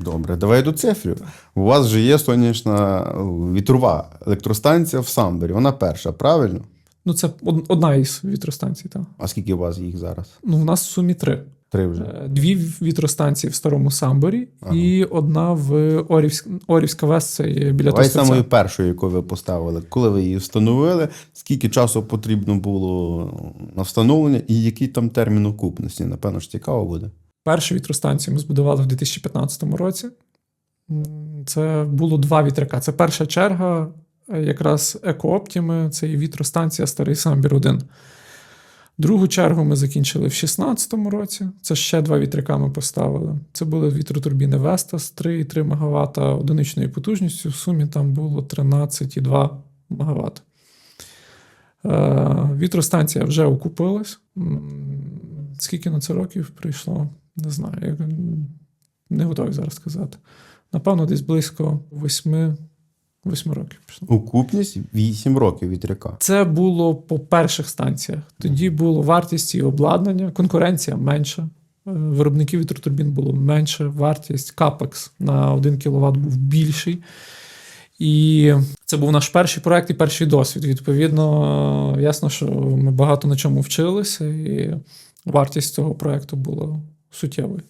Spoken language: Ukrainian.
Добре, давай до цифрів. У вас же є сонячна вітрова електростанція в Самбері. Вона перша, правильно? Ну, це од- одна із вітростанцій. Так. А скільки у вас їх зараз? Ну, у нас в сумі три. Три вже. Е, Дві вітростанції в старому Самборі і одна в Орівськ... Орівська Вест, це є біля Давай Трускавця. самою першою, яку ви поставили. Коли ви її встановили, скільки часу потрібно було на встановлення і який там термін окупності? Напевно ж цікаво буде. Першу вітростанцію ми збудували в 2015 році. Це було два вітряка. Це перша черга, е, якраз екооптіми, це і вітростанція Старий Самбір 1. Другу чергу ми закінчили в 2016 році. Це ще два вітряка ми поставили. Це були вітротурбіни Вестас 3,3 МВт одиничною потужністю. В сумі там було 13,2 МВт. Е, Вітростанція вже окупилась. Скільки на це років прийшло? Не знаю. Я не готовий зараз сказати. Напевно, десь близько 8, 8 років пішло. Окупність 8 років вітряка. Це було по перших станціях. Тоді було вартість і обладнання, конкуренція менша. Е, Виробників вітротурбін було менше, вартість капекс на 1 кВт був більший. І це був наш перший проект і перший досвід. Відповідно, ясно, що ми багато на чому вчилися, і вартість цього проекту була суттєвою.